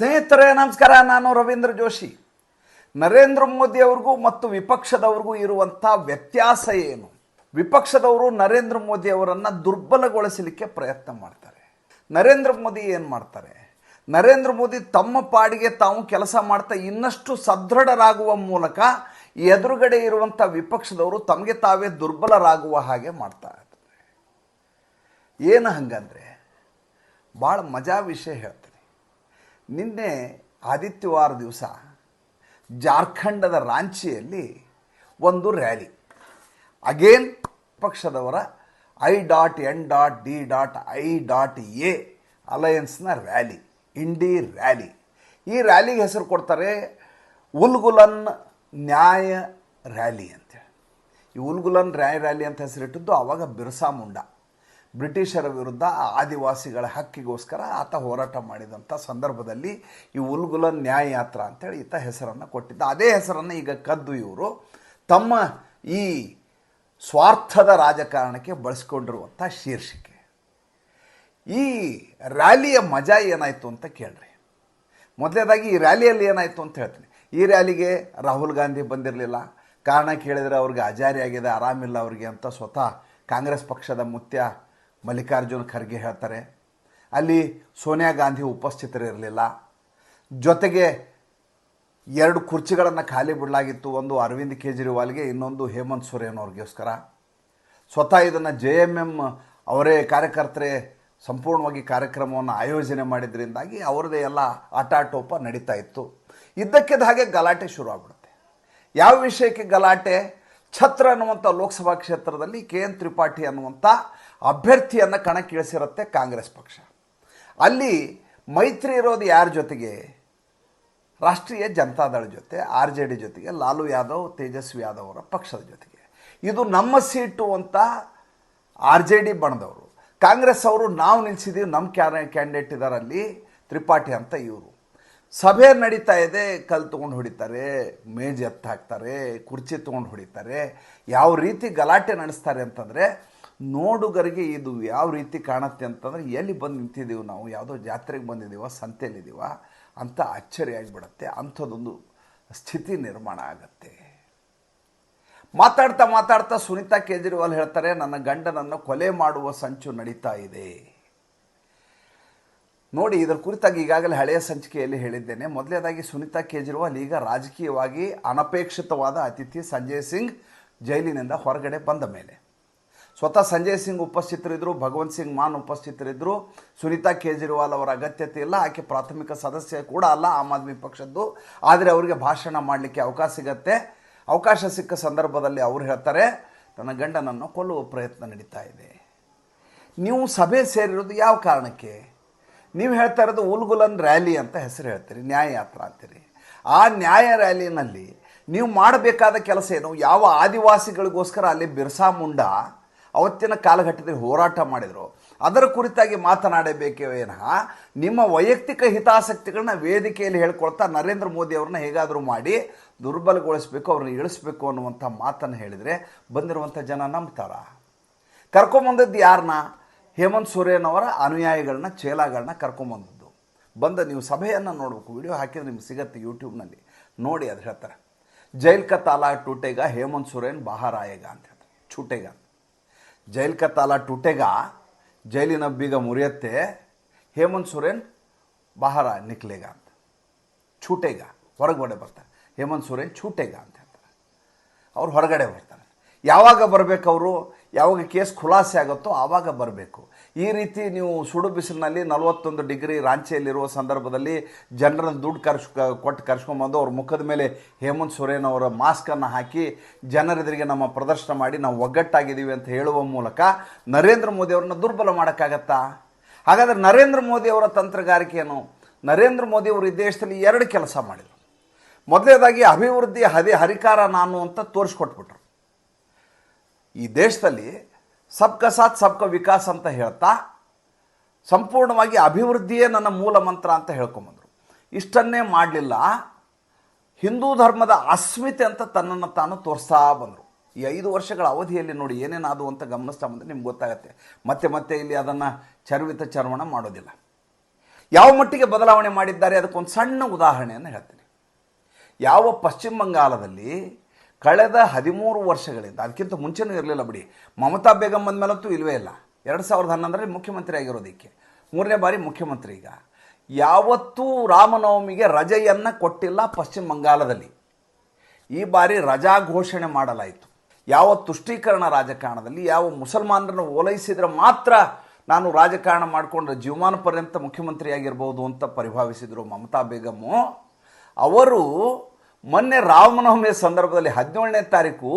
ಸ್ನೇಹಿತರೇ, ನಮಸ್ಕಾರ. ನಾನು ರವೀಂದ್ರ ಜೋಶಿ. ನರೇಂದ್ರ ಮೋದಿ ಅವ್ರಿಗೂ ಮತ್ತು ವಿಪಕ್ಷದವ್ರಿಗೂ ಇರುವಂಥ ವ್ಯತ್ಯಾಸ ಏನು? ವಿಪಕ್ಷದವರು ನರೇಂದ್ರ ಮೋದಿ ಅವರನ್ನು ದುರ್ಬಲಗೊಳಿಸಲಿಕ್ಕೆ ಪ್ರಯತ್ನ ಮಾಡ್ತಾರೆ. ನರೇಂದ್ರ ಮೋದಿ ಏನು ಮಾಡ್ತಾರೆ? ನರೇಂದ್ರ ಮೋದಿ ತಮ್ಮ ಪಾಡಿಗೆ ತಾವು ಕೆಲಸ ಮಾಡ್ತಾ ಇನ್ನಷ್ಟು ಸದೃಢರಾಗುವ ಮೂಲಕ ಎದುರುಗಡೆ ಇರುವಂಥ ವಿಪಕ್ಷದವರು ತಮಗೆ ತಾವೇ ದುರ್ಬಲರಾಗುವ ಹಾಗೆ ಮಾಡ್ತಾ ಇದ್ದಾರೆ. ಏನು ಹಂಗಂದ್ರೆ, ಭಾಳ ಮಜಾ ವಿಷಯ ಹೇಳ್ತೀನಿ. ನಿನ್ನೆ ಆದಿತ್ಯವಾರ ದಿವಸ ಜಾರ್ಖಂಡದ ರಾಂಚಿಯಲ್ಲಿ ಒಂದು rally. Again ಪಕ್ಷದವರ I dot N dot D dot I dot A ಅಲಯನ್ಸ್ನ rally, INDI rally. ಈ ರ್ಯಾಲಿಗೆ ಹೆಸರು ಕೊಡ್ತಾರೆ ಉಲ್ಗುಲನ್ ನ್ಯಾಯ ರ್ಯಾಲಿ ಅಂತೇಳಿ. ಈ ಉಲ್ಗುಲನ್ ನ್ಯಾಯ ರ್ಯಾಲಿ ಅಂತ ಹೆಸರಿಟ್ಟಿದ್ದು ಆವಾಗ ಬಿರ್ಸಾ ಮುಂಡಾ. ಬ್ರಿಟಿಷರ ವಿರುದ್ಧ ಆದಿವಾಸಿಗಳ ಹಕ್ಕಿಗೋಸ್ಕರ ಆತ ಹೋರಾಟ ಮಾಡಿದಂಥ ಸಂದರ್ಭದಲ್ಲಿ ಈ ಉಲ್ಗುಲ ನ್ಯಾಯ ಯಾತ್ರಾ ಅಂತೇಳಿ ಈತ ಹೆಸರನ್ನು ಕೊಟ್ಟಿದ್ದ. ಅದೇ ಹೆಸರನ್ನು ಈಗ ಕದ್ದು ಇವರು. ತಮ್ಮ ಈ ಸ್ವಾರ್ಥದ ರಾಜಕಾರಣಕ್ಕೆ ಬಳಸ್ಕೊಂಡಿರುವಂಥ ಶೀರ್ಷಿಕೆ. ಈ ರ್ಯಾಲಿಯ ಮಜಾ ಏನಾಯಿತು ಅಂತ ಕೇಳ್ರಿ. ಮೊದಲನೇದಾಗಿ ಈ ರ್ಯಾಲಿಯಲ್ಲಿ ಏನಾಯಿತು ಅಂತ ಹೇಳ್ತೀನಿ. ಈ ರ್ಯಾಲಿಗೆ ರಾಹುಲ್ ಗಾಂಧಿ ಬಂದಿರಲಿಲ್ಲ. ಕಾರಣ ಕೇಳಿದರೆ ಅವ್ರಿಗೆ ಅಜಾರಿ ಆಗಿದೆ, ಆರಾಮಿಲ್ಲ ಅವ್ರಿಗೆ ಅಂತ ಸ್ವತಃ ಕಾಂಗ್ರೆಸ್ ಪಕ್ಷದ ಮುತ್ಯ ಮಲ್ಲಿಕಾರ್ಜುನ್ ಖರ್ಗೆ ಹೇಳ್ತಾರೆ. ಅಲ್ಲಿ ಸೋನಿಯಾ ಗಾಂಧಿ ಉಪಸ್ಥಿತರಿರಲಿಲ್ಲ. ಜೊತೆಗೆ ಎರಡು ಕುರ್ಚಿಗಳನ್ನು ಖಾಲಿ ಬಿಡಲಾಗಿತ್ತು. ಒಂದು ಅರವಿಂದ್ ಕೇಜ್ರಿವಾಲ್ಗೆ, ಇನ್ನೊಂದು ಹೇಮಂತ್ ಸೊರೇನ್ ಅವ್ರಿಗೋಸ್ಕರ. ಸ್ವತಃ ಇದನ್ನು ಜೆ ಎಂ ಎಂ ಅವರೇ ಕಾರ್ಯಕರ್ತರೇ ಸಂಪೂರ್ಣವಾಗಿ ಕಾರ್ಯಕ್ರಮವನ್ನು ಆಯೋಜನೆ ಮಾಡಿದ್ರಿಂದಾಗಿ ಅವ್ರದ್ದೇ ಎಲ್ಲ ಆಟಾಟೋಪ ನಡೀತಾ ಇತ್ತು. ಇದ್ದಕ್ಕಿದ್ದ ಹಾಗೆ ಗಲಾಟೆ ಶುರು ಆಗ್ಬಿಡುತ್ತೆ ಯಾವ ವಿಷಯಕ್ಕೆ ಗಲಾಟೆ? ಛತ್ರ ಅನ್ನುವಂಥ ಲೋಕಸಭಾ ಕ್ಷೇತ್ರದಲ್ಲಿ ಕೆ ಎನ್ ತ್ರಿಪಾಠಿ ಅನ್ನುವಂಥ ಅಭ್ಯರ್ಥಿಯನ್ನು ಕಣಕ್ಕಿಳಿಸಿರುತ್ತೆ ಕಾಂಗ್ರೆಸ್ ಪಕ್ಷ. ಅಲ್ಲಿ ಮೈತ್ರಿ ಇರೋದು ಯಾರ ಜೊತೆಗೆ? ರಾಷ್ಟ್ರೀಯ ಜನತಾದಳ ಜೊತೆ, ಆರ್ ಜೆ ಡಿ ಜೊತೆಗೆ, ಲಾಲು ಯಾದವ್, ತೇಜಸ್ವಿ ಯಾದವ್ ಅವರ ಪಕ್ಷದ ಜೊತೆಗೆ. ಇದು ನಮ್ಮ ಸೀಟು ಅಂತ ಆರ್ ಜೆ ಡಿ ಬಣದವರು ಕಾಂಗ್ರೆಸ್ ಅವರು ನಾವು ನಿಲ್ಲಿಸಿದ್ದೀವಿ ನಮ್ಮ ಕ್ಯಾರ, ಕ್ಯಾಂಡಿಡೇಟ್ ಇದರಲ್ಲಿ ತ್ರಿಪಾಠಿ ಅಂತ ಇವರು. ಸಭೆ ನಡೀತಾ ಇದೆ, ಕಲ್ ತೊಗೊಂಡು ಹೊಡಿತಾರೆ, ಮೇಜ್ ಎತ್ತು ಹಾಕ್ತಾರೆ, ಕುರ್ಚಿ ತೊಗೊಂಡು ಹೊಡಿತಾರೆ. ಯಾವ ರೀತಿ ಗಲಾಟೆ ನಡೆಸ್ತಾರೆ ಅಂತಂದರೆ ನೋಡುಗರಿಗೆ ಇದು ಯಾವ ರೀತಿ ಕಾಣುತ್ತೆ ಅಂತಂದರೆ, ಎಲ್ಲಿ ಬಂದು ನಿಂತಿದ್ದೀವಿ ನಾವು? ಯಾವುದೋ ಜಾತ್ರೆಗೆ ಬಂದಿದ್ದೀವ, ಸಂತೆಯಲ್ಲಿದ್ದೀವ, ಅಂತ ಅಚ್ಚರಿ ಆಗಿಬಿಡತ್ತೆ. ಅಂಥದ್ದೊಂದು ಸ್ಥಿತಿ ನಿರ್ಮಾಣ ಆಗತ್ತೆ. ಮಾತಾಡ್ತಾ ಮಾತಾಡ್ತಾ ಸುನೀತಾ ಕೇಜ್ರಿವಾಲ್ ಹೇಳ್ತಾರೆ, ನನ್ನ ಗಂಡನನ್ನು ಕೊಲೆ ಮಾಡುವ ಸಂಚು ನಡೀತಾ ಇದೆ. ನೋಡಿ, ಇದರ ಕುರಿತಾಗಿ ಈಗಾಗಲೇ ಹಳೆಯ ಸಂಚಿಕೆಯಲ್ಲಿ ಹೇಳಿದ್ದೇನೆ. ಮೊದಲನೇದಾಗಿ ಸುನೀತಾ ಕೇಜ್ರಿವಾಲ್ ಈಗ ರಾಜಕೀಯವಾಗಿ ಅನಪೇಕ್ಷಿತವಾದ ಅತಿಥಿ ಸಂಜಯ್ ಸಿಂಗ್ ಜೈಲಿನಿಂದ ಹೊರಗಡೆ ಬಂದ ಮೇಲೆ. ಸ್ವತಃ ಸಂಜಯ್ ಸಿಂಗ್ ಉಪಸ್ಥಿತರಿದ್ದರು ಭಗವಂತ್ ಸಿಂಗ್ ಮಾನ್ ಉಪಸ್ಥಿತರಿದ್ದರು ಸುನೀತಾ ಕೇಜ್ರಿವಾಲ್ ಅವರ ಅಗತ್ಯತೆ ಇಲ್ಲ, ಆಕೆ ಪ್ರಾಥಮಿಕ ಸದಸ್ಯ ಕೂಡ ಅಲ್ಲ ಆಮ್ ಆದ್ಮಿ ಪಕ್ಷದ್ದು. ಆದರೆ ಅವರಿಗೆ ಭಾಷಣ ಮಾಡಲಿಕ್ಕೆ ಅವಕಾಶ ಸಿಗತ್ತೆ. ಅವಕಾಶ ಸಿಕ್ಕ ಸಂದರ್ಭದಲ್ಲಿ ಅವರು ಹೇಳ್ತಾರೆ ತನ್ನ ಗಂಡನನ್ನು ಕೊಲ್ಲುವ ಪ್ರಯತ್ನ ನಡೀತಾ ಇದೆ. ನೀವು ಸಭೆ ಸೇರಿರೋದು ಯಾವ ಕಾರಣಕ್ಕೆ? ನೀವು ಹೇಳ್ತಾ ಇರೋದು ಉಲ್ಗುಲನ್ ರ್ಯಾಲಿ ಅಂತ ಹೆಸರು ಹೇಳ್ತೀರಿ ನ್ಯಾಯ ಯಾತ್ರಾ ಅಂತೀರಿ. ಆ ನ್ಯಾಯ ರ್ಯಾಲಿನಲ್ಲಿ ನೀವು ಮಾಡಬೇಕಾದ ಕೆಲಸ ಏನು? ಯಾವ ಆದಿವಾಸಿಗಳಿಗೋಸ್ಕರ ಅಲ್ಲಿ ಬಿರ್ಸಾ ಮುಂಡಾ ಅವತ್ತಿನ ಕಾಲಘಟ್ಟದಲ್ಲಿ ಹೋರಾಟ ಮಾಡಿದರು. ಅದರ ಕುರಿತಾಗಿ ಮಾತನಾಡಬೇಕೇ ವಿನಃ ನಿಮ್ಮ ವೈಯಕ್ತಿಕ ಹಿತಾಸಕ್ತಿಗಳನ್ನ ವೇದಿಕೆಯಲ್ಲಿ ಹೇಳ್ಕೊಳ್ತಾ ನರೇಂದ್ರ ಮೋದಿ ಅವ್ರನ್ನ ಹೇಗಾದರೂ ಮಾಡಿ ದುರ್ಬಲಗೊಳಿಸಬೇಕು, ಅವ್ರನ್ನ ಇಳಿಸ್ಬೇಕು ಅನ್ನುವಂಥ ಮಾತನ್ನು ಹೇಳಿದರೆ ಬಂದಿರುವಂಥ ಜನ ನಂಬ್ತಾರ. ಕರ್ಕೊಂಬಂದದ್ದು ಯಾರನ್ನ ಹೇಮಂತ್ ಅವರ ಅನುಯಾಯಿಗಳನ್ನ, ಚೇಲಾಗಳನ್ನ ಕರ್ಕೊಂಬಂದದ್ದು. ಬಂದ ನೀವು ಸಭೆಯನ್ನು ನೋಡಬೇಕು, ವಿಡಿಯೋ ಹಾಕಿದ್ರೆ ನಿಮ್ಗೆ ಸಿಗತ್ತೆ ಯೂಟ್ಯೂಬ್ನಲ್ಲಿ. ನೋಡಿ ಅದು ಹೇಳ್ತಾರೆ. ಜೈಲ್ ಕ ತಾಲಾ ಟೂಟೆಗ ಹೇಮಂತ್ ಸೊರೇನ್ ಬಹಾರಾಯಗ ಅಂತ ಹೇಳ್ತಾರೆ. ಚೂಟೆಗ ಜೈಲ್ ಕತ್ತಾಲ ಟುಟೆಗ, ಜೈಲಿನ ಬೀಗ ಮುರಿಯತ್ತೆ, ಹೇಮಂತ್ ಸೊರೇನ್ ಬಹಾರ ನಿಕ್ಲೇಗ ಅಂತ. ಛೂಟೇಗ ಹೊರಗಡೆ ಬರ್ತಾರೆ. ಹೇಮಂತ್ ಸೊರೇನ್ ಛೂಟೇಗ ಅಂತ ಹೇಳ್ತಾರೆ. ಅವ್ರು ಹೊರಗಡೆ ಬರ್ತಾರೆ. ಯಾವಾಗ ಬರಬೇಕವರು ಯಾವಾಗ ಕೇಸ್ ಖುಲಾಸೆ ಆಗುತ್ತೋ ಆವಾಗ ಬರಬೇಕು. ಈ ರೀತಿ ನೀವು ಸುಡು ಬಿಸಿಲಿನಲ್ಲಿ ನಲವತ್ತೊಂದು ಡಿಗ್ರಿ ರಾಂಚಿಯಲ್ಲಿರುವ ಸಂದರ್ಭದಲ್ಲಿ ಜನರನ್ನು ದುಡ್ಡು ಕರ್ಸ್, ಕೊಟ್ಟು ಕರ್ಸ್ಕೊಂಬಂದು ಅವ್ರ ಮುಖದ ಮೇಲೆ ಹೇಮಂತ್ ಸೊರೇನ್ ಅವರ ಮಾಸ್ಕನ್ನು ಹಾಕಿ ಜನರೆದುರಿಗೆ ನಮ್ಮ ಪ್ರದರ್ಶನ ಮಾಡಿ ನಾವು ಒಗ್ಗಟ್ಟಾಗಿದ್ದೀವಿ ಅಂತ ಹೇಳುವ ಮೂಲಕ ನರೇಂದ್ರ ಮೋದಿ ಅವ್ರನ್ನ ದುರ್ಬಲ ಮಾಡೋಕ್ಕಾಗತ್ತಾ? ಹಾಗಾದರೆ ನರೇಂದ್ರ ಮೋದಿ ಅವರ ತಂತ್ರಗಾರಿಕೆ ಏನು ನರೇಂದ್ರ ಮೋದಿ ಅವರು ಈ ದೇಶದಲ್ಲಿ ಎರಡು ಕೆಲಸ ಮಾಡಿದರು. ಮೊದಲನೇದಾಗಿ ಅಭಿವೃದ್ಧಿ ಹದಿ ಹರಿಕಾರ ನಾನು ಅಂತ ತೋರಿಸ್ಕೊಟ್ಬಿಟ್ರು. ಈ ದೇಶದಲ್ಲಿ ಸಬ್ಕ ಸಾಥ್ ಸಬ್ಕ ವಿಕಾಸ್ ಅಂತ ಹೇಳ್ತಾ ಸಂಪೂರ್ಣವಾಗಿ ಅಭಿವೃದ್ಧಿಯೇ ನನ್ನ ಮೂಲ ಮಂತ್ರ ಅಂತ ಹೇಳ್ಕೊಂಬಂದರು. ಇಷ್ಟನ್ನೇ ಮಾಡಲಿಲ್ಲ. ಹಿಂದೂ ಧರ್ಮದ ಅಸ್ಮಿತೆ ಅಂತ ತನ್ನನ್ನು ತಾನು ತೋರಿಸ್ತಾ ಬಂದರು. ಈ ಐದು ವರ್ಷಗಳ ಅವಧಿಯಲ್ಲಿ ನೋಡಿ ಏನೇನಾದವು ಅಂತ ಗಮನಿಸ್ತಾ ಬಂದರೆ ನಿಮ್ಗೆ ಗೊತ್ತಾಗತ್ತೆ. ಮತ್ತೆ ಮತ್ತೆ ಇಲ್ಲಿ ಅದನ್ನು ಚರ್ವಿತ ಚರ್ವಣ ಮಾಡೋದಿಲ್ಲ. ಯಾವ ಮಟ್ಟಿಗೆ ಬದಲಾವಣೆ ಮಾಡಿದ್ದಾರೆ? ಅದಕ್ಕೊಂದು ಸಣ್ಣ ಉದಾಹರಣೆಯನ್ನು ಹೇಳ್ತೀನಿ. ಯಾವ ಪಶ್ಚಿಮ ಬಂಗಾಳದಲ್ಲಿ ಕಳೆದ ಹದಿಮೂರು ವರ್ಷಗಳಿಂದ, ಅದಕ್ಕಿಂತ ಮುಂಚೆನೂ ಇರಲಿಲ್ಲ ಬಿಡಿ, ಮಮತಾ ಬೇಗಂ ಬಂದಮೇಲಂತೂ ಇಲ್ಲವೇ ಇಲ್ಲ. ಎರಡು ಸಾವಿರದ ಹನ್ನೊಂದರಲ್ಲಿ ಮುಖ್ಯಮಂತ್ರಿ ಆಗಿರೋದಕ್ಕೆ ಮೂರನೇ ಬಾರಿ ಮುಖ್ಯಮಂತ್ರಿ ಈಗ. ಯಾವತ್ತೂ ರಾಮನವಮಿಗೆ ರಜೆಯನ್ನು ಕೊಟ್ಟಿಲ್ಲ ಪಶ್ಚಿಮ ಬಂಗಾಳದಲ್ಲಿ ಈ ಬಾರಿ ರಜಾ ಘೋಷಣೆ ಮಾಡಲಾಯಿತು. ಯಾವ ತುಷ್ಟೀಕರಣ ರಾಜಕಾರಣದಲ್ಲಿ, ಯಾವ ಮುಸಲ್ಮಾನರನ್ನು ಓಲೈಸಿದ್ರೆ ಮಾತ್ರ ನಾನು ರಾಜಕಾರಣ ಮಾಡಿಕೊಂಡ್ರೆ ಜೀವಮಾನ ಪರ್ಯಂತ ಮುಖ್ಯಮಂತ್ರಿಯಾಗಿರ್ಬೋದು ಅಂತ ಪರಿಭಾವಿಸಿದರು ಮಮತಾ ಬೇಗಮ್ಮು. ಅವರು ಮೊನ್ನೆ ರಾಮನವಮಿ ಸಂದರ್ಭದಲ್ಲಿ ಹದಿನೇಳನೇ ತಾರೀಕು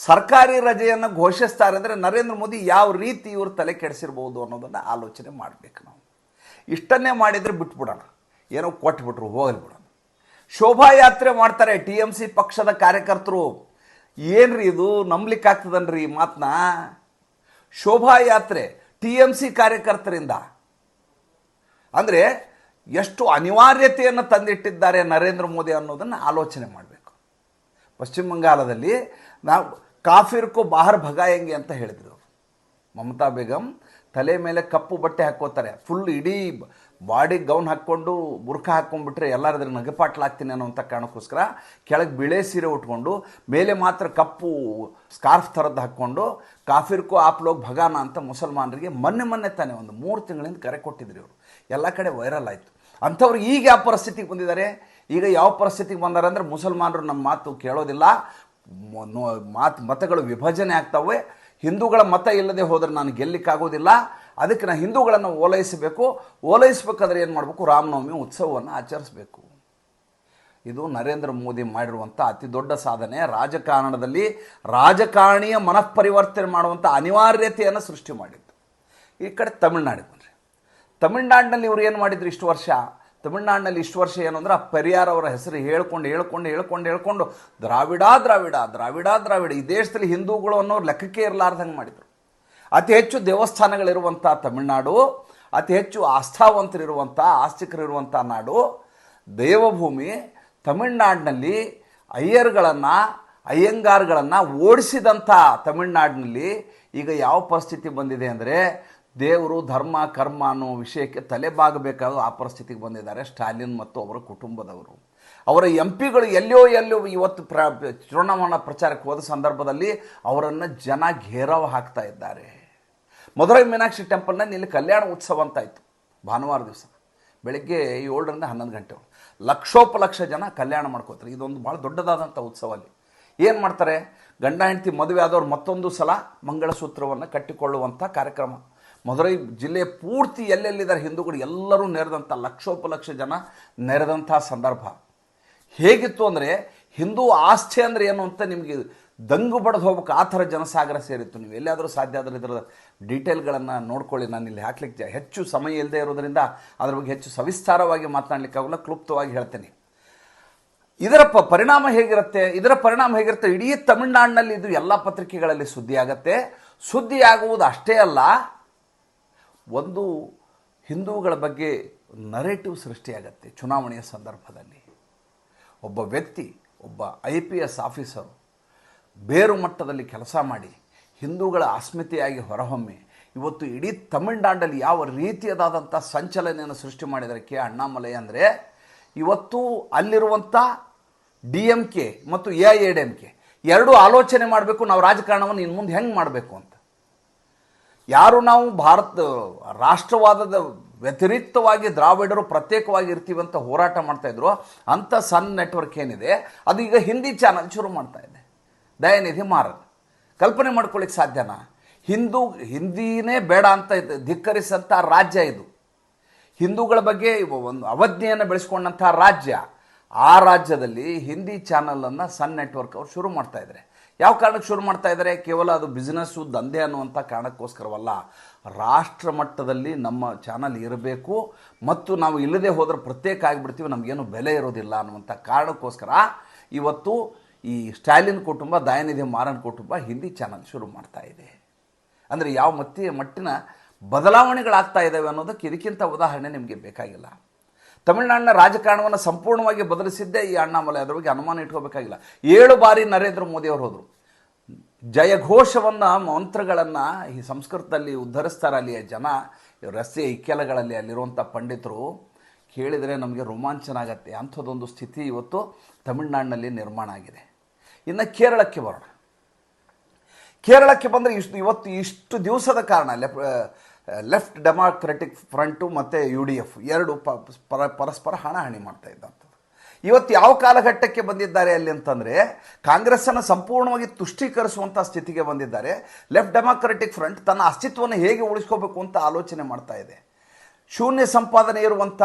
ಸರ್ಕಾರಿ ರಜೆಯನ್ನು ಘೋಷಿಸ್ತಾರೆ ಅಂದರೆ ನರೇಂದ್ರ ಮೋದಿ ಯಾವ ರೀತಿ ಇವರು ತಲೆ ಕೆಡಿಸಿರ್ಬೋದು ಅನ್ನೋದನ್ನು ಆಲೋಚನೆ ಮಾಡಬೇಕು ನಾವು. ಇಷ್ಟನ್ನೇ ಮಾಡಿದರೆ ಬಿಟ್ಬಿಡೋಣ. ಏನೋ ಕೊಟ್ಬಿಟ್ರು ಹೋಗಲಿ ಬಿಡೋಣ ಶೋಭಾಯಾತ್ರೆ ಮಾಡ್ತಾರೆ ಟಿ ಎಂ ಸಿ ಪಕ್ಷದ ಕಾರ್ಯಕರ್ತರು. ಏನ್ರಿ ಇದು? ನಂಬ್ಲಿಕ್ಕಾಗ್ತದನ್ರಿ ಈ ಮಾತನ್ನ ಶೋಭಾಯಾತ್ರೆ ಟಿ ಎಂ ಸಿ ಕಾರ್ಯಕರ್ತರಿಂದ. ಅಂದರೆ ಎಷ್ಟು ಅನಿವಾರ್ಯತೆಯನ್ನು ತಂದಿಟ್ಟಿದ್ದಾರೆ ನರೇಂದ್ರ ಮೋದಿ ಅನ್ನೋದನ್ನು ಆಲೋಚನೆ ಮಾಡಬೇಕು. ಪಶ್ಚಿಮ ಬಂಗಾಲದಲ್ಲಿ ನಾವು ಕಾಫಿರ್ಕೋ ಬಾಹರ್ ಭಗಾಯಂಗೆ ಅಂತ ಹೇಳಿದರು. ಮಮತಾ ಬೇಗಂ ತಲೆ ಮೇಲೆ ಕಪ್ಪು ಬಟ್ಟೆ ಹಾಕೋತಾರೆ. ಫುಲ್ ಇಡೀ ಬಾಡಿ ಗೌನ್ ಹಾಕ್ಕೊಂಡು ಬುರ್ಕ ಹಾಕ್ಕೊಂಡ್ಬಿಟ್ರೆ ಎಲ್ಲರದ್ರ ನಗಪಾಟ್ಲಾಗ್ತೀನಿ ಅನ್ನೋಂಥ ಕಾರಣಕ್ಕೋಸ್ಕರ ಕೆಳಗೆ ಬಿಳೆ ಸೀರೆ ಉಟ್ಕೊಂಡು ಮೇಲೆ ಮಾತ್ರ ಕಪ್ಪು ಸ್ಕಾರ್ಫ್ ಥರದ್ದು ಹಾಕ್ಕೊಂಡು ಕಾಫಿರ್ಕೋ ಆಪ್ಲೋಗ್ ಭಗಾನ ಅಂತ ಮುಸಲ್ಮಾನರಿಗೆ ಮೊನ್ನೆ ಮೊನ್ನೆ ತಾನೇ ಒಂದು ಮೂರು ತಿಂಗಳಿಂದ ಕರೆ ಕೊಟ್ಟಿದ್ರು ಇವರು. ಎಲ್ಲ ಕಡೆ ವೈರಲ್ ಆಯಿತು. ಅಂಥವ್ರು ಈಗ ಯಾವ ಪರಿಸ್ಥಿತಿಗೆ ಬಂದಿದ್ದಾರೆ? ಈಗ ಯಾವ ಪರಿಸ್ಥಿತಿಗೆ ಬಂದಾರೆ ಅಂದರೆ ಮುಸಲ್ಮಾನರು ನಮ್ಮ ಮಾತು ಕೇಳೋದಿಲ್ಲ. ಮಾತು ಮತಗಳು ವಿಭಜನೆ ಆಗ್ತವೆ. ಹಿಂದೂಗಳ ಮತ ಇಲ್ಲದೆ ಹೋದರೆ ನಾನು ಗೆಲ್ಲಿಕ್ಕಾಗೋದಿಲ್ಲ. ಅದಕ್ಕೆ ನಾವು ಹಿಂದೂಗಳನ್ನು ಓಲೈಸಬೇಕು. ಓಲೈಸಬೇಕಾದ್ರೆ ಏನು ಮಾಡಬೇಕು? ರಾಮನವಮಿ ಉತ್ಸವವನ್ನು ಆಚರಿಸಬೇಕು. ಇದು ನರೇಂದ್ರ ಮೋದಿ ಮಾಡಿರುವಂಥ ಅತಿ ದೊಡ್ಡ ಸಾಧನೆ. ರಾಜಕಾರಣದಲ್ಲಿ ರಾಜಕಾರಣಿಯ ಮನಃಪರಿವರ್ತನೆ ಮಾಡುವಂಥ ಅನಿವಾರ್ಯತೆಯನ್ನು ಸೃಷ್ಟಿ ಮಾಡಿದ್ದು. ಈ ಕಡೆ ತಮಿಳ್ನಾಡಿಗೆ ಬಂದರೆ ತಮಿಳ್ನಾಡಿನಲ್ಲಿ ಇವರು ಏನು ಮಾಡಿದ್ರು ಇಷ್ಟು ವರ್ಷ? ತಮಿಳ್ನಾಡಿನಲ್ಲಿ ಇಷ್ಟು ವರ್ಷ ಏನು ಅಂದ್ರೆ ಆ ಪೆರಿಯಾರ್ ಅವರ ಹೆಸರು ಹೇಳ್ಕೊಂಡು ಹೇಳ್ಕೊಂಡು ಹೇಳ್ಕೊಂಡು ಹೇಳ್ಕೊಂಡು ದ್ರಾವಿಡ ದ್ರಾವಿಡ ದ್ರಾವಿಡ ದ್ರಾವಿಡ. ಈ ದೇಶದಲ್ಲಿ ಹಿಂದೂಗಳು ಅನ್ನೋರು ಲೆಕ್ಕಕ್ಕೆ ಇರಲಾರ್ದಂಗೆ ಮಾಡಿದರು. ಅತಿ ಹೆಚ್ಚು ದೇವಸ್ಥಾನಗಳಿರುವಂಥ ತಮಿಳ್ನಾಡು, ಅತಿ ಹೆಚ್ಚು ಆಸ್ಥಾವಂತರಿರುವಂಥ ಆಸ್ತಿಕರಿರುವಂಥ ನಾಡು, ದೇವಭೂಮಿ, ತಮಿಳ್ನಾಡಿನಲ್ಲಿ ಅಯ್ಯರ್ಗಳನ್ನು, ಅಯ್ಯಂಗಾರ್ಗಳನ್ನು ಓಡಿಸಿದಂಥ ತಮಿಳ್ನಾಡಿನಲ್ಲಿ ಈಗ ಯಾವ ಪರಿಸ್ಥಿತಿ ಬಂದಿದೆ ಅಂದರೆ ದೇವರು ಧರ್ಮ, ಕರ್ಮ ಅನ್ನೋ ವಿಷಯಕ್ಕೆ ತಲೆಬಾಗಬೇಕಾದ ಆ ಪರಿಸ್ಥಿತಿಗೆ ಬಂದಿದ್ದಾರೆ ಸ್ಟಾಲಿನ್ ಮತ್ತು ಅವರ ಕುಟುಂಬದವರು. ಅವರ ಎಂ ಪಿಗಳು ಎಲ್ಲೋ ಎಲ್ಲೋ ಇವತ್ತು ಪ್ರ, ಚುನಾವಣಾ ಪ್ರಚಾರಕ್ಕೆ ಹೋದ ಸಂದರ್ಭದಲ್ಲಿ ಅವರನ್ನು ಜನ ಘೇರಾವ್ ಹಾಕ್ತಾ ಇದ್ದಾರೆ. ಮಧುರೈ ಮೀನಾಕ್ಷಿ ಟೆಂಪಲ್ನಲ್ಲಿ ಇಲ್ಲಿ ಕಲ್ಯಾಣ ಉತ್ಸವ ಅಂತ ಇತ್ತು ಭಾನುವಾರ ದಿವಸ. ಬೆಳಗ್ಗೆ ಏಳರಿಂದ ಹನ್ನೊಂದು ಗಂಟೆ ಲಕ್ಷೋಪಲಕ್ಷ ಜನ ಕಲ್ಯಾಣ ಮಾಡ್ಕೋತಾರೆ. ಇದೊಂದು ಭಾಳ ದೊಡ್ಡದಾದಂಥ ಉತ್ಸವ ಅಲ್ಲಿ. ಏನು ಮಾಡ್ತಾರೆ? ಗಂಡ, ಹೆಂಡತಿ, ಮದುವೆ ಆದವ್ರು ಮತ್ತೊಂದು ಸಲ ಮಂಗಳಸೂತ್ರವನ್ನು ಕಟ್ಟಿಕೊಳ್ಳುವಂಥ ಕಾರ್ಯಕ್ರಮ. ಮಧುರೈ ಜಿಲ್ಲೆಯ ಪೂರ್ತಿ ಎಲ್ಲೆಲ್ಲಿದ್ದಾರೆ ಹಿಂದೂಗಳು ಎಲ್ಲರೂ ನೆರೆದಂಥ ಲಕ್ಷೋಪಲಕ್ಷ ಜನ ನೆರೆದಂಥ ಸಂದರ್ಭ. ಹೇಗಿತ್ತು ಅಂದರೆ ಹಿಂದೂ ಆಸ್ಥೆ ಅಂದರೆ ಏನು ಅಂತ ನಿಮಗೆ ದಂಗು ಬಡ್ದು ಹೋಗ್ಬೇಕು, ಆ ಥರ ಜನಸಾಗರ ಸೇರಿತ್ತು. ನೀವು ಎಲ್ಲಿಯಾದರೂ ಸಾಧ್ಯ ಆದರೆ ಇದರ ಡೀಟೇಲ್ಗಳನ್ನು ನೋಡ್ಕೊಳ್ಳಿ. ನಾನು ಇಲ್ಲಿ ಹಾಕ್ಲಿಕ್ಕೆ ಹೆಚ್ಚು ಸಮಯ ಇಲ್ಲದೆ ಇರೋದರಿಂದ ಅದ್ರ ಬಗ್ಗೆ ಹೆಚ್ಚು ಸವಿಸ್ತಾರವಾಗಿ ಮಾತನಾಡಲಿಕ್ಕಾಗಲ್ಲ ಕ್ಲುಪ್ತವಾಗಿ ಹೇಳ್ತೇನೆ. ಇದರ ಪ ಪರಿಣಾಮ ಹೇಗಿರುತ್ತೆ? ಇದರ ಪರಿಣಾಮ ಹೇಗಿರುತ್ತೆ? ಇಡೀ ತಮಿಳುನಾಡಿನಲ್ಲಿ ಇದು ಎಲ್ಲ ಪತ್ರಿಕೆಗಳಲ್ಲಿ ಸುದ್ದಿ ಸುದ್ದಿಯಾಗುವುದು ಅಷ್ಟೇ ಅಲ್ಲ, ಒಂದು ಹಿಂದೂಗಳ ಬಗ್ಗೆ ನರೇಟಿವ್ ಸೃಷ್ಟಿಯಾಗತ್ತೆ ಚುನಾವಣೆಯ ಸಂದರ್ಭದಲ್ಲಿ. ಒಬ್ಬ ವ್ಯಕ್ತಿ, ಒಬ್ಬ ಐ ಪಿ ಎಸ್ ಆಫೀಸರು ಬೇರು ಮಟ್ಟದಲ್ಲಿ ಕೆಲಸ ಮಾಡಿ, ಹಿಂದೂಗಳ ಅಸ್ಮಿತೆಯಾಗಿ ಹೊರಹೊಮ್ಮಿ, ಇವತ್ತು ಇಡೀ ತಮಿಳುನಾಡಲ್ಲಿ ಯಾವ ರೀತಿಯದಾದಂಥ ಸಂಚಲನೆಯನ್ನು ಸೃಷ್ಟಿ ಮಾಡಿದರೆ ಕೆ ಅಣ್ಣಾಮಲೈ ಅಂದರೆ, ಇವತ್ತು ಅಲ್ಲಿರುವಂಥ ಡಿ ಎಂ ಕೆ ಮತ್ತು A I A D M K ಎರಡೂ ಆಲೋಚನೆ ಮಾಡಬೇಕು, ನಾವು ರಾಜಕಾರಣವನ್ನು ಇನ್ನು ಮುಂದೆ ಹೆಂಗೆ ಮಾಡಬೇಕು ಅಂತ. ಯಾರು ನಾವು ಭಾರತ, ರಾಷ್ಟ್ರವಾದದ ವ್ಯತಿರಿಕ್ತವಾಗಿ ದ್ರಾವಿಡರು ಪ್ರತ್ಯೇಕವಾಗಿ ಇರ್ತೀವಿ ಅಂತ ಹೋರಾಟ ಮಾಡ್ತಾಯಿದ್ರು ಅಂಥ ಸನ್ ನೆಟ್ವರ್ಕ್ ಏನಿದೆ, ಅದು ಈಗ ಹಿಂದಿ ಚಾನಲ್ ಶುರು ಮಾಡ್ತಾ ಇದೆ. ದಯಾನಿಧಿ ಮಾರನ್ ಕಲ್ಪನೆ ಮಾಡ್ಕೊಳ್ಳಿಕ್ಕೆ ಸಾಧ್ಯನಾ? ಹಿಂದೂ, ಹಿಂದಿನೇ ಬೇಡ ಅಂತ ಧಿಕ್ಕರಿಸಂಥ ರಾಜ್ಯ ಇದು. ಹಿಂದೂಗಳ ಬಗ್ಗೆ ಒಂದು ಅವಜ್ಞೆಯನ್ನು ಬೆಳೆಸ್ಕೊಂಡಂಥ ರಾಜ್ಯ. ಆ ರಾಜ್ಯದಲ್ಲಿ ಹಿಂದಿ ಚಾನಲನ್ನು ಸನ್ ನೆಟ್ವರ್ಕ್ ಅವರು ಶುರು ಮಾಡ್ತಾ ಇದ್ದಾರೆ ಯಾವ ಕಾರಣಕ್ಕೆ ಶುರು ಮಾಡ್ತಾ ಇದ್ದಾರೆ ಕೇವಲ ಅದು ಬಿಸ್ನೆಸ್ಸು, ದಂಧೆ ಅನ್ನುವಂಥ ಕಾರಣಕ್ಕೋಸ್ಕರವಲ್ಲ. ರಾಷ್ಟ್ರ ಮಟ್ಟದಲ್ಲಿ ನಮ್ಮ ಚಾನಲ್ ಇರಬೇಕು ಮತ್ತು ನಾವು ಇಲ್ಲದೆ ಹೋದರೆ ಪ್ರತ್ಯೇಕ ಆಗಿಬಿಡ್ತೀವಿ, ನಮಗೇನು ಬೆಲೆ ಇರೋದಿಲ್ಲ ಅನ್ನುವಂಥ ಕಾರಣಕ್ಕೋಸ್ಕರ ಇವತ್ತು ಈ ಸ್ಟಾಲಿನ್ ಕುಟುಂಬ, ದಯಾನಿಧಿ ಮಾರನ್ ಕುಟುಂಬ ಹಿಂದಿ ಚಾನಲ್ ಶುರು ಮಾಡ್ತಾ ಇದೆ. ಅಂದರೆ ಯಾವ ಮತ್ತಿ ಮಟ್ಟಿನ ಬದಲಾವಣೆಗಳಾಗ್ತಾ ಇದ್ದಾವೆ ಅನ್ನೋದಕ್ಕೆ ಇದಕ್ಕಿಂತ ಉದಾಹರಣೆ ನಿಮಗೆ ಬೇಕಾಗಿಲ್ಲ. ತಮಿಳುನಾಡಿನ ರಾಜಕಾರಣವನ್ನು ಸಂಪೂರ್ಣವಾಗಿ ಬದಲಿಸಿದ್ದೇ ಈ ಅಣ್ಣಾಮಲೆ ಅದರ ಬಗ್ಗೆ ಅನುಮಾನ ಇಟ್ಕೋಬೇಕಾಗಿಲ್ಲ. ಏಳು ಬಾರಿ ನರೇಂದ್ರ ಮೋದಿ ಅವರು ಹೋದರು. ಜಯಘೋಷವನ್ನು ಮಂತ್ರಗಳನ್ನು ಈ ಸಂಸ್ಕೃತದಲ್ಲಿ ಉದ್ಧರಿಸ್ತಾರೆ ಅಲ್ಲಿಯ ಜನ ರಸ್ತೆ ಇಕ್ಕೆಲಗಳಲ್ಲಿ ಅಲ್ಲಿರುವಂಥ ಪಂಡಿತರು. ಕೇಳಿದರೆ ನಮಗೆ ರೋಮಾಂಚನ ಆಗತ್ತೆ. ಅಂಥದ್ದೊಂದು ಸ್ಥಿತಿ ಇವತ್ತು ತಮಿಳುನಾಡಿನಲ್ಲಿ ನಿರ್ಮಾಣ ಆಗಿದೆ. ಇನ್ನು ಕೇರಳಕ್ಕೆ ಬರೋಣ. ಕೇರಳಕ್ಕೆ ಬಂದರೆ ಇಷ್ಟು ಇವತ್ತು ಇಷ್ಟು ದಿವಸದ ಕಾರಣ ಲೆಫ್ ಲೆಫ್ಟ್ ಡೆಮಾಕ್ರೆಟಿಕ್ ಫ್ರಂಟು ಮತ್ತು ಯು ಡಿ ಎಫ್ ಎರಡು ಪರ, ಪರಸ್ಪರ ಹಣಾಹಣಿ ಮಾಡ್ತಾ ಇದ್ದಂಥದ್ದು. ಇವತ್ತು ಯಾವ ಕಾಲಘಟ್ಟಕ್ಕೆ ಬಂದಿದ್ದಾರೆ ಅಲ್ಲಿ ಅಂತಂದರೆ, ಕಾಂಗ್ರೆಸ್ಸನ್ನು ಸಂಪೂರ್ಣವಾಗಿ ತುಷ್ಟೀಕರಿಸುವಂಥ ಸ್ಥಿತಿಗೆ ಬಂದಿದ್ದಾರೆ. ಲೆಫ್ಟ್ ಡೆಮಾಕ್ರೆಟಿಕ್ ಫ್ರಂಟ್ ತನ್ನ ಅಸ್ತಿತ್ವವನ್ನು ಹೇಗೆ ಉಳಿಸ್ಕೋಬೇಕು ಅಂತ ಆಲೋಚನೆ ಮಾಡ್ತಾ ಇದೆ. ಶೂನ್ಯ ಸಂಪಾದನೆ ಇರುವಂಥ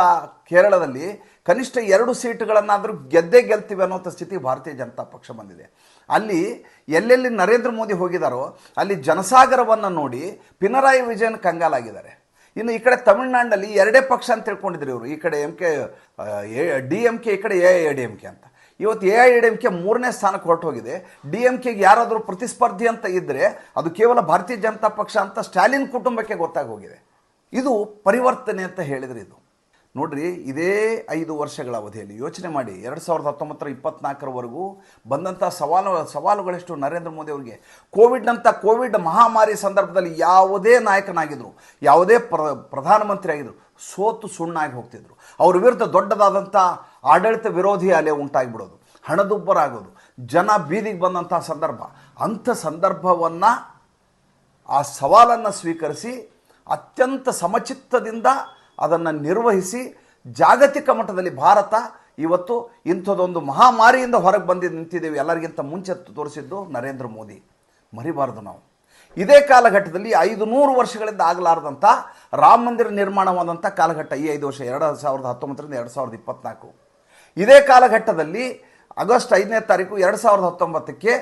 ಕೇರಳದಲ್ಲಿ ಕನಿಷ್ಠ ಎರಡು ಸೀಟುಗಳನ್ನಾದರೂ ಗೆದ್ದೇ ಗೆಲ್ತೀವಿ ಅನ್ನೋಂಥ ಸ್ಥಿತಿ ಭಾರತೀಯ ಜನತಾ ಪಕ್ಷ ಬಂದಿದೆ. ಅಲ್ಲಿ ಎಲ್ಲೆಲ್ಲಿ ನರೇಂದ್ರ ಮೋದಿ ಹೋಗಿದಾರೋ ಅಲ್ಲಿ ಜನಸಾಗರವನ್ನು ನೋಡಿ ಪಿನರಾಯಿ ವಿಜಯನ್ ಕಂಗಾಲಾಗಿದ್ದಾರೆ. ಇನ್ನು ಈ ಕಡೆ ತಮಿಳುನಾಡಿನಲ್ಲಿ ಎರಡೇ ಪಕ್ಷ ಅಂತ ತಿಳ್ಕೊಂಡಿದ್ರು ಇವರು. ಈ ಕಡೆ M K D M K ಈ ಕಡೆ A I D M K ಅಂತ. ಇವತ್ತು A, I, D M K ಮೂರನೇ ಸ್ಥಾನಕ್ಕೆ ಹೊರಟೋಗಿದೆ. ಡಿ ಎಂ ಕೆಗೆ ಯಾರಾದರೂ ಪ್ರತಿಸ್ಪರ್ಧಿ ಅಂತ ಇದ್ದರೆ ಅದು ಕೇವಲ ಭಾರತೀಯ ಜನತಾ ಪಕ್ಷ ಅಂತ ಸ್ಟಾಲಿನ್ ಕುಟುಂಬಕ್ಕೆ ಗೊತ್ತಾಗಿ ಹೋಗಿದೆ. ಇದು ಪರಿವರ್ತನೆ ಅಂತ ಹೇಳಿದರೆ ಇದು. ನೋಡ್ರಿ, ಇದೇ ಐದು ವರ್ಷಗಳ ಅವಧಿಯಲ್ಲಿ ಯೋಚನೆ ಮಾಡಿ, ಎರಡು ಸಾವಿರದ ಹತ್ತೊಂಬತ್ತರ ಇಪ್ಪತ್ನಾಲ್ಕರವರೆಗೂ ಬಂದಂಥ ಸವಾಲು, ಸವಾಲುಗಳೆಷ್ಟು ನರೇಂದ್ರ ಮೋದಿ ಅವರಿಗೆ? ಕೋವಿಡ್ನಂಥ ಕೋವಿಡ್ ಮಹಾಮಾರಿ ಸಂದರ್ಭದಲ್ಲಿ ಯಾವುದೇ ನಾಯಕನಾಗಿದ್ದರು ಯಾವುದೇ ಪ್ರ, ಪ್ರಧಾನಮಂತ್ರಿ ಆಗಿದ್ರು, ಸೋತು ಸುಣ್ಣಾಗಿ ಹೋಗ್ತಿದ್ರು. ಅವ್ರ ವಿರುದ್ಧ ದೊಡ್ಡದಾದಂಥ ಆಡಳಿತ ವಿರೋಧಿ ಅಲೆ ಉಂಟಾಗಿಬಿಡೋದು, ಹಣದುಬ್ಬರಾಗೋದು, ಜನ ಬೀದಿಗೆ ಬಂದಂಥ ಸಂದರ್ಭ. ಅಂಥ ಸಂದರ್ಭವನ್ನು ಆ ಸವಾಲನ್ನು ಸ್ವೀಕರಿಸಿ ಅತ್ಯಂತ ಸಮಚಿತ್ತದಿಂದ ಅದನ್ನು ನಿರ್ವಹಿಸಿ ಜಾಗತಿಕ ಮಟ್ಟದಲ್ಲಿ ಭಾರತ ಇವತ್ತು ಇಂಥದ್ದೊಂದು ಮಹಾಮಾರಿಯಿಂದ ಹೊರಗೆ ಬಂದು ನಿಂತಿದ್ದೇವೆ. ಎಲ್ಲರಿಗಿಂತ ಮುಂಚೆ ತೋರಿಸಿದ್ದು ನರೇಂದ್ರ ಮೋದಿ. ಮರಿಬಾರ್ದು ನಾವು. ಇದೇ ಕಾಲಘಟ್ಟದಲ್ಲಿ ಐದು ನೂರು ವರ್ಷಗಳಿಂದ ಆಗಲಾರದಂಥ ರಾಮ ಮಂದಿರ ನಿರ್ಮಾಣವಾದಂಥ ಕಾಲಘಟ್ಟ ಈ ಐದು ವರ್ಷ, ಎರಡು ಸಾವಿರದ ಹತ್ತೊಂಬತ್ತರಿಂದ ಎರಡು ಸಾವಿರದ ಇಪ್ಪತ್ನಾಲ್ಕು. ಇದೇ ಕಾಲಘಟ್ಟದಲ್ಲಿ ಆಗಸ್ಟ್ ಐದನೇ ತಾರೀಕು ಎರಡು ಸಾವಿರದ ಹತ್ತೊಂಬತ್ತಕ್ಕೆ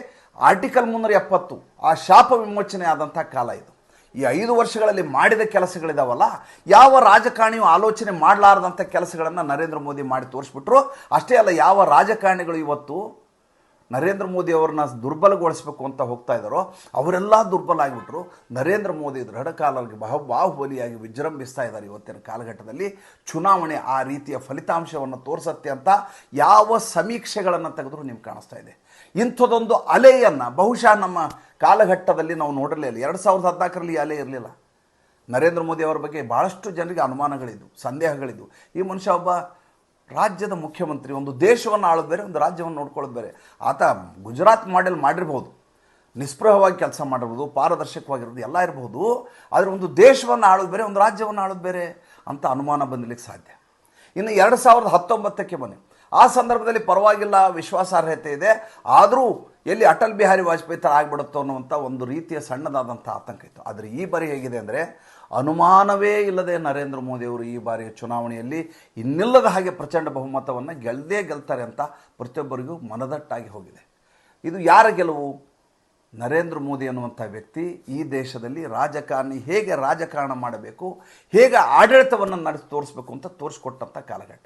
ಆರ್ಟಿಕಲ್ ಮುನ್ನೂರ ಎಪ್ಪತ್ತು, ಆ ಶಾಪ ವಿಮೋಚನೆ ಆದಂಥ ಕಾಲ ಇದು. ಈ ಐದು ವರ್ಷಗಳಲ್ಲಿ ಮಾಡಿದ ಕೆಲಸಗಳಿದಾವಲ್ಲ, ಯಾವ ರಾಜಕಾರಣಿಯು ಆಲೋಚನೆ ಮಾಡಲಾರದಂಥ ಕೆಲಸಗಳನ್ನು ನರೇಂದ್ರ ಮೋದಿ ಮಾಡಿ ತೋರಿಸ್ಬಿಟ್ರು, ಅಷ್ಟೇ ಅಲ್ಲ ಯಾವ ರಾಜಕಾರಣಿಗಳು ಇವತ್ತು ನರೇಂದ್ರ ಮೋದಿ ಅವ್ರನ್ನ ದುರ್ಬಲಗೊಳಿಸಬೇಕು ಅಂತ ಹೋಗ್ತಾ ಇದ್ದಾರೋ, ಅವರೆಲ್ಲ ದುರ್ಬಲ ಆಗಿಬಿಟ್ರು. ನರೇಂದ್ರ ಮೋದಿ ದೃಢ ಕಾಲಕ್ಕೆ ಬಹ ಬಾಹುಬಲಿಯಾಗಿ ವಿಜೃಂಭಿಸ್ತಾ ಇದ್ದಾರೆ ಇವತ್ತಿನ ಕಾಲಘಟ್ಟದಲ್ಲಿ. ಚುನಾವಣೆ ಆ ರೀತಿಯ ಫಲಿತಾಂಶವನ್ನು ತೋರಿಸತ್ತೆ ಅಂತ ಯಾವ ಸಮೀಕ್ಷೆಗಳನ್ನು ತೆಗೆದ್ರೂ ನಿಮ್ಗೆ ಕಾಣಿಸ್ತಾ ಇದೆ. ಇಂಥದ್ದೊಂದು ಅಲೆಯನ್ನು ಬಹುಶಃ ನಮ್ಮ ಕಾಲಘಟ್ಟದಲ್ಲಿ ನಾವು ನೋಡಲೇ ಇಲ್ಲ. ಎರಡು ಸಾವಿರದ ಹದಿನಾಲ್ಕರಲ್ಲಿ ಈ ಅಲೆ ಇರಲಿಲ್ಲ. ನರೇಂದ್ರ ಮೋದಿ ಅವರ ಬಗ್ಗೆ ಭಾಳಷ್ಟು ಜನರಿಗೆ ಅನುಮಾನಗಳಿದ್ವು, ಸಂದೇಹಗಳಿದ್ವು. ಈ ಮನುಷ್ಯ ಒಬ್ಬ ರಾಜ್ಯದ ಮುಖ್ಯಮಂತ್ರಿ, ಒಂದು ದೇಶವನ್ನು ಆಳೋದು ಬೇರೆ, ಒಂದು ರಾಜ್ಯವನ್ನು ನೋಡ್ಕೊಳ್ಳೋದು ಬೇರೆ. ಆತ ಗುಜರಾತ್ ಮಾಡೆಲ್ ಮಾಡಿರ್ಬೋದು ನಿಸ್ಪೃಹವಾಗಿ ಕೆಲಸ ಮಾಡಿರ್ಬೋದು ಪಾರದರ್ಶಕವಾಗಿರ್ಬೋದು ಎಲ್ಲ ಇರಬಹುದು. ಆದರೆ ಒಂದು ದೇಶವನ್ನು ಆಳೋದು ಬೇರೆ, ಒಂದು ರಾಜ್ಯವನ್ನು ಆಳೋದು ಬೇರೆ ಅಂತ ಅನುಮಾನ ಬಂದಲಿಕ್ಕೆ ಸಾಧ್ಯ. ಇನ್ನು ಎರಡು ಸಾವಿರದ ಹತ್ತೊಂಬತ್ತಕ್ಕೆ ಬನ್ನಿ. ಆ ಸಂದರ್ಭದಲ್ಲಿ ಪರವಾಗಿಲ್ಲ, ವಿಶ್ವಾಸಾರ್ಹತೆ ಇದೆ. ಆದರೂ ಎಲ್ಲಿ ಅಟಲ್ ಬಿಹಾರಿ ವಾಜಪೇಯಿ ಥರ ಆಗಿಬಿಡುತ್ತೋ ಅನ್ನುವಂಥ ಒಂದು ರೀತಿಯ ಸಣ್ಣದಾದಂಥ ಆತಂಕ ಇತ್ತು. ಆದರೆ ಈ ಬಾರಿ ಹೇಗಿದೆ ಅಂದರೆ ಅನುಮಾನವೇ ಇಲ್ಲದೆ ನರೇಂದ್ರ ಮೋದಿಯವರು ಈ ಬಾರಿಯ ಚುನಾವಣೆಯಲ್ಲಿ ಇನ್ನಿಲ್ಲದ ಹಾಗೆ ಪ್ರಚಂಡ ಬಹುಮತವನ್ನು ಗೆಲ್ಲದೇ ಗೆಲ್ತಾರೆ ಅಂತ ಪ್ರತಿಯೊಬ್ಬರಿಗೂ ಮನದಟ್ಟಾಗಿ ಹೋಗಿದೆ. ಇದು ಯಾರ ಗೆಲುವು? ನರೇಂದ್ರ ಮೋದಿ ಅನ್ನುವಂಥ ವ್ಯಕ್ತಿ ಈ ದೇಶದಲ್ಲಿ ರಾಜಕಾರಣಿ ಹೇಗೆ ರಾಜಕಾರಣ ಮಾಡಬೇಕು, ಹೇಗೆ ಆಡಳಿತವನ್ನು ನಡೆಸಿ ತೋರಿಸ್ಬೇಕು ಅಂತ ತೋರಿಸ್ಕೊಟ್ಟಂಥ ಕಾಲಘಟ್ಟ.